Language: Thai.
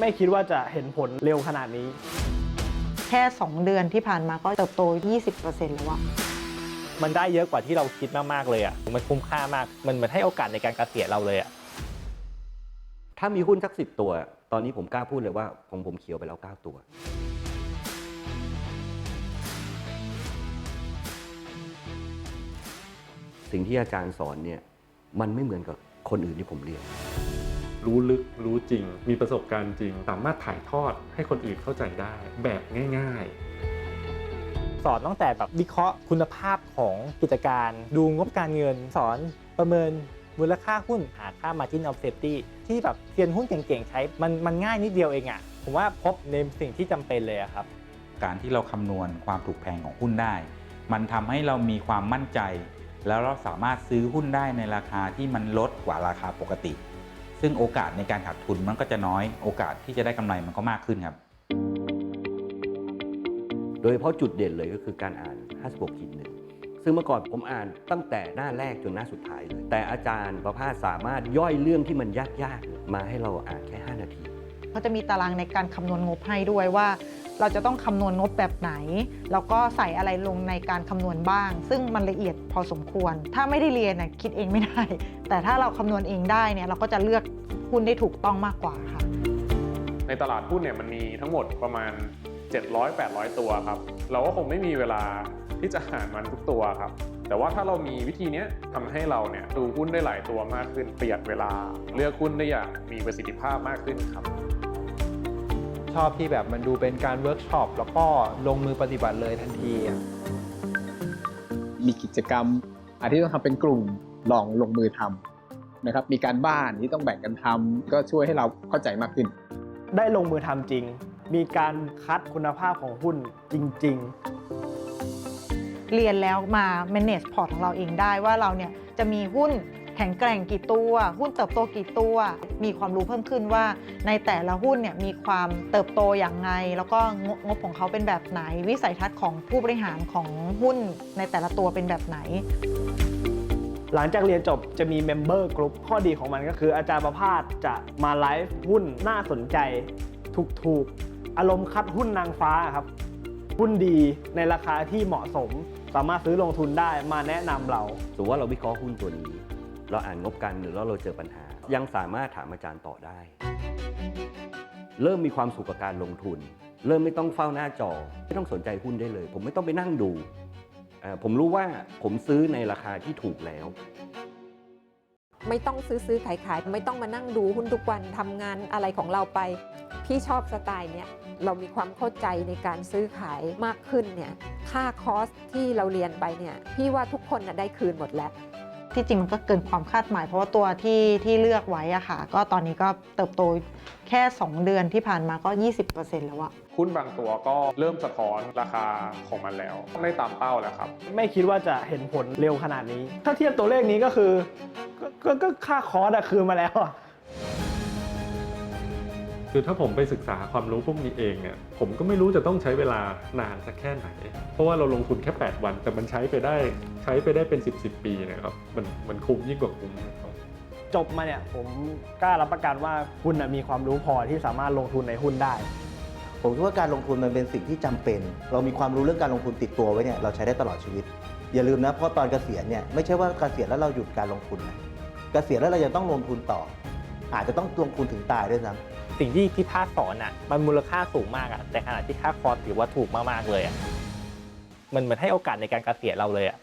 ไม่คิดว่าจะเห็นผลเร็วขนาดนี้ แค่ 2 เดือนที่ผ่านมาก็เติบโต 20%แล้วอะมันได้เยอะกว่าที่เราคิดมาก ๆ เลยอะมันคุ้มค่ามาก มันเหมือนให้โอกาสในการเกษียณเราเลยอะถ้ามีหุ้นสักสิบตัว ตอนนี้ผมกล้าพูดเลยว่าของผมเขียวไปแล้ว 9 ตัว สิ่งที่อาจารย์สอนเนี่ย มันไม่เหมือนกับคนอื่นที่ผมเรียน รู้ลึกรู้จริง มีประสบการณ์จริง สามารถถ่ายทอดให้คนอื่นเข้าใจได้แบบง่ายๆ สอนตั้งแต่แบบวิเคราะห์คุณภาพของกิจการ ดูงบการเงิน สอนประเมินมูลค่าหุ้นหาค่า margin of safety ที่แบบเซียนหุ้นเก่งๆ ใช้มันมันง่ายนิดเดียวเองอะ่ะผมว่าพบในสิ่งที่จำเป็นเลยอะครับ การที่เราคำนวณความถูกแพงของหุ้นได้ มันทำให้เรามีความมั่นใจ แล้วเราสามารถซื้อหุ้นได้ในราคาที่มันลดกว่าราคาปกติ ซึ่งโอกาสในการขาดทุนมันก็จะน้อยโอกาสที่จะได้กำไรมันก็มากขึ้นครับ โดยเฉพาะจุดเด่นเลยก็คือการอ่าน 56ขีดหนึ่งซึ่งเมื่อก่อนผมอ่านตั้งแต่หน้าแรกจนหน้าสุดท้ายเลย แต่อาจารย์ประภาสสามารถย่อยเรื่องที่มันยากๆ มาให้เราอ่านแค่ 5 นาที เขาจะมีตารางในการคำนวณงบให้ด้วยว่า เราจะต้องคำนวณงบแบบไหน แล้วก็ใส่อะไรลงในการคำนวณบ้าง ซึ่งมันละเอียดพอสมควร ถ้าไม่ได้เรียนน่ะคิดเองไม่ได้ แต่ถ้าเราคำนวณเองได้เนี่ยเราก็จะเลือกหุ้นได้ถูกต้องมากกว่าค่ะ ในตลาดหุ้นเนี่ยมันมีทั้งหมดประมาณ 700-800 ตัวครับ เราก็คงไม่มีเวลาที่จะอ่านมันทุกตัวครับ แต่ว่าถ้าเรามีวิธีนี้ทำให้เราเนี่ยดูหุ้นได้หลายตัวมากขึ้น ประหยัดเวลา เลือกหุ้นได้อย่างมีประสิทธิภาพมากขึ้นครับ ชอบที่แบบมันดูเป็นการเวิร์กช็อปแล้วก็ลงมือปฏิบัติเลยทันทีอะมีกิจกรรมอาที่ต้องทำเป็นกลุ่มลองลงมือทำนะครับ มีการบ้านที่ต้องแบ่งกันทำก็ช่วยให้เราเข้าใจมากขึ้น ได้ลงมือทำจริง มีการคัดคุณภาพของหุ้นจริง ๆ เรียนแล้วมา manage port ของเราเองได้ว่าเราเนี่ยจะมีหุ้น แข็งแกร่งกี่ตัว หุ้นเติบโตกี่ตัว มีความรู้เพิ่มขึ้นว่า ในแต่ละหุ้นเนี่ยมีความเติบโตอย่างไง แล้วก็งบงบของเขาเป็นแบบไหน วิสัยทัศน์ของผู้บริหารของหุ้นในแต่ละตัวเป็นแบบไหนหลังจากเรียนจบจะมีเมมเบอร์กลุ่มข้อดีของมันก็คืออาจารย์ประภาสจะมาไลฟ์หุ้นน่าสนใจ ถูกๆ อารมณ์คัดหุ้นนางฟ้าครับ หุ้นดีในราคาที่เหมาะสม สามารถซื้อลงทุนได้มาแนะนำเราสมมติว่าเราวิเคราะห์หุ้นตัวนี้ เราอ่านงบการเงินแล้วเราเจอปัญหา ยังสามารถถามอาจารย์ต่อได้ เริ่มมีความสุขกับการลงทุน เริ่มไม่ต้องเฝ้าหน้าจอ ไม่ต้องสนใจหุ้นได้เลย ผมไม่ต้องไปนั่งดู ผมรู้ว่าผมซื้อในราคาที่ถูกแล้ว ไม่ต้องซื้อซื้อขายขายไม่ต้องมานั่งดูหุ้นทุกวันทำงานอะไรของเราไป พี่ชอบสไตล์เนี้ยเรามีความเข้าใจในการซื้อขายมากขึ้นเนี่ยค่าคอสที่เราเรียนไปเนี่ยพี่ว่าทุกคนนะได้คืนหมดแล้ว ที่จริงมันก็เกินความคาดหมาย เพราะว่าตัวที่ที่เลือกไว้อะค่ะ ก็ตอนนี้ก็เติบโตแค่ 2 เดือนที่ผ่านมาก็ 20%แล้วอะหุ้นบางตัวก็เริ่มสะท้อนราคาของมันแล้วได้ตามเป้าแล้วครับ ไม่คิดว่าจะเห็นผลเร็วขนาดนี้ ถ้าเทียบตัวเลขนี้ก็คือ ก็ก็ก็ค่าคอร์สอะคืนมาแล้วอะ คือถ้าผมไปศึกษาความรู้พวกนี้เองเนี่ยผมก็ไม่รู้จะต้องใช้เวลานานสักแค่ไหน เพราะว่าเราลงทุนแค่ 8 วัน แต่มันใช้ไปได้ใช้ไปได้เป็น 10 10ปีเนะครับมันมันคุ้มยิ่งกว่าคุ้มครับจบมาเนี่ยผมกล้ารับประกันว่าคุณน่ะมีความรู้พอที่สามารถลงทุนในหุ้นได้ ผมคิดว่าการลงทุนมันเป็นสิ่งที่จำเป็น เรามีความรู้เรื่องการลงทุนติดตัวไว้เนี่ยเราใช้ได้ตลอดชีวิต อย่าลืมนะเพราะตอนเกษียณเนี่ยไม่ใช่ว่าเกษียณแล้วเราหยุดการลงทุนนะเกษียณแล้วเรายังต้องลงทุนต่อ อาจจะต้องลงทุนถึงตายด้วยซ้ำ สิ่งที่พี่พาสสอนอะมันมูลค่าสูงมากอะแต่ขณะที่ค่าคอร์สถือว่าถูกมากๆเลยอะมันเหมือนให้โอกาสในการเกษียณเราเลยอะ